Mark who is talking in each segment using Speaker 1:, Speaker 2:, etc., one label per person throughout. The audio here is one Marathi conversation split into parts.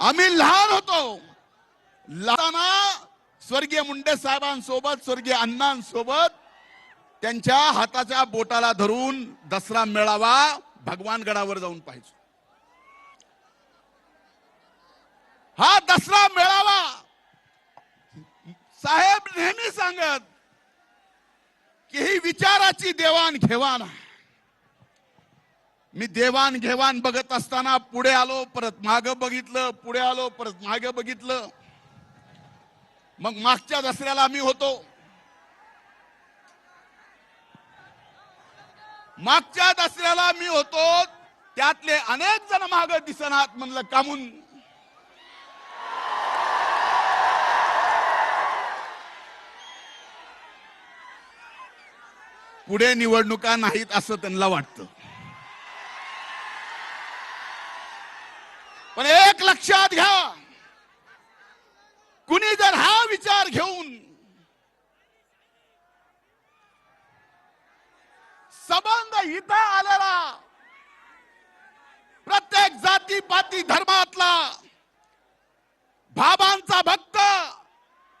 Speaker 1: आम्ही लहान होतो. लहाना स्वर्गीय मुंडे साहेबांसोबत स्वर्गीय अण्णांसोबत त्यांच्या हाताच्या बोटाला धरून दसरा मेळावा भगवानगडावर जाऊन पाहिजे हा दसरा मेळावा साहेब नेहमी सांगत की ही विचाराची देवाणघेवाण आहे. मी देवाण घेवाण बघत असताना पुढे आलो परत माग बघितलं पुढे आलो परत माग बघितलं. मग मागच्या दसऱ्याला आम्ही होतो. मागच्या दसऱ्याला मी होतो. त्यातले अनेक जण माग दिसनात म्हणलं कामून. पुढे निवडणुका नाहीत असं त्यांना वाटतं पण एक लक्षात घ्या. कुणी जर हा विचार घेऊन संबंध इथं आलेला प्रत्येक जाती पाती धर्मातला भाबांचा भक्त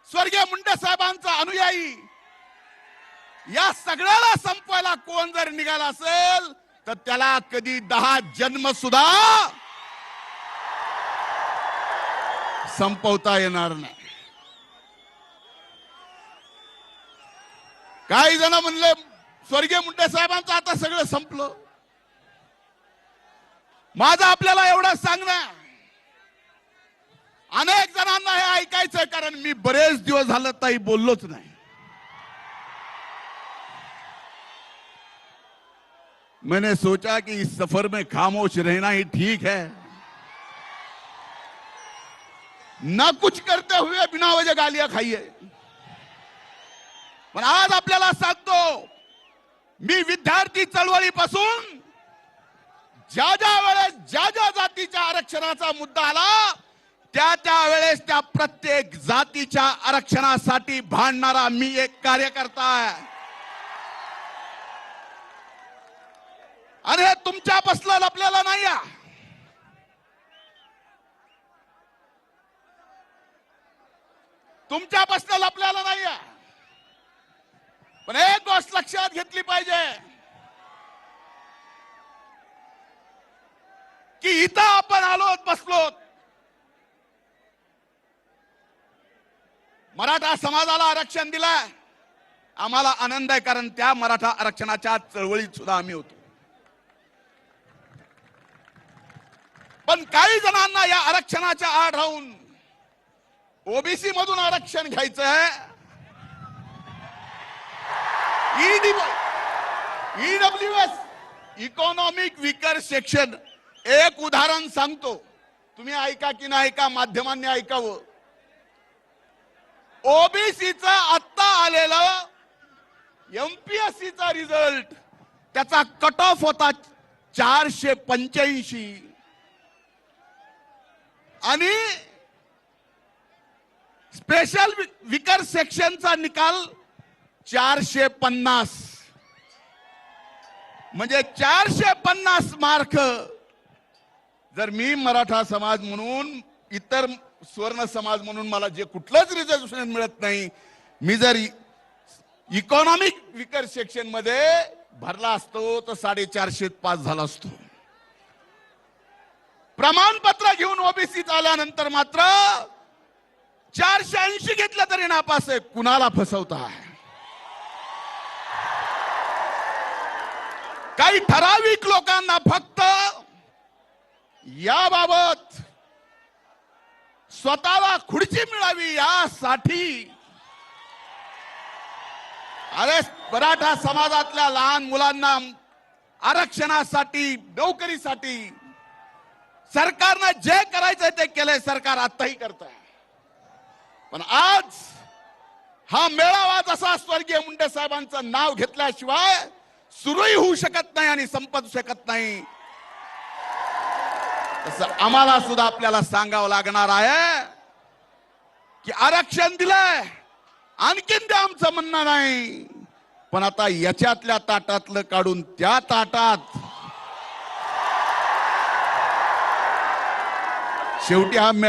Speaker 1: स्वर्गीय मुंडे साहेबांचा अनुयायी या सगळ्याला संपवायला कोण जर निघाला असेल तर त्याला कधी दहा जन्म सुद्धा संपवता येणार नाही. काही जण म्हणले स्वर्गीय मुंडे साहेबांचं आता सगळं संपलं. माझं आपल्याला एवढं सांगणं. अनेक जणांना हे ऐकायचं कारण मी बरेच दिवस झालं ताई बोललोच नाही. मैंने सोचा कि इस सफर में खामोश रहना ही ठीक है. ना कुछ करते हुए बिना वजह गालियां खाइए पण आज आपल्याला सांगतो मी विद्यार्थी चळवळीपासून ज्या ज्या वेळेस ज्या ज्या जातीच्या आरक्षणाचा मुद्दा आला त्या त्या वेळेस त्या प्रत्येक जातीच्या आरक्षणासाठी भांडणारा मी एक कार्यकर्ता आहे. अरे तुमच्या तुमच्यापासलं आपल्याला नाही तुमच्यापासनं लपल्याला नाही पण एक गोष्ट लक्षात घेतली पाहिजे. की इथं आपण आलो बसलो मराठा समाजाला आरक्षण दिलाय. आम्हाला आनंद आहे कारण त्या मराठा आरक्षणाच्या चळवळीत सुद्धा आम्ही होतो. पण काही जणांना या आरक्षणाच्या आड राहून ओबीसी मधून आरक्षण घ्यायचं आहे. EW S economic weaker section एक उदाहरण सांगतो. तुम्ही ऐका की नाही ऐका माध्यमांनी ऐकावं. ओबीसीच आत्ता आलेलं एमपीएससीचा रिझल्ट त्याचा कट ऑफ होता चारशे पंच्याऐंशी. आणि स्पेशल विकर सेक्शनचा निकाल चारशे पन्नास. म्हणजे चारशे पन्नास मार्क. जर मी मराठा समाज म्हणून इतर स्वर्ण समाज म्हणून मला जे कुठलंच रिझर्वेशन मिळत नाही मी जर इकॉनॉमिक विकर सेक्शनमध्ये भरला असतो तर साडेचारशे पास झाला असतो. प्रमाणपत्र घेऊन ओबीसी आल्यानंतर मात्र चारशे ऐंशी घेतलं तरी नापास आहे. कुणाला फसवताय काही ठराविक लोकांना फक्त याबाबत स्वतःला खुर्ची मिळावी यासाठी अरे मराठा समाजातल्या लहान मुलांना आरक्षणासाठी नोकरीसाठी सरकारनं जे करायचंय ते केलंय सरकार आताही करत पण आज हा मेळावा जसा स्वर्गीय मुंडे साहेबांचं नाव घेतल्याशिवाय सुरूही होऊ शकत नाही आणि संपत शकत नाही. तसं आम्हाला सुद्धा आपल्याला सांगावं लागणार आहे की आरक्षण दिलंय. आणखीन ते आमचं म्हणणं नाही. पण आता याच्यातल्या ताटातलं काढून त्या ताटात शेवटी हा मेळा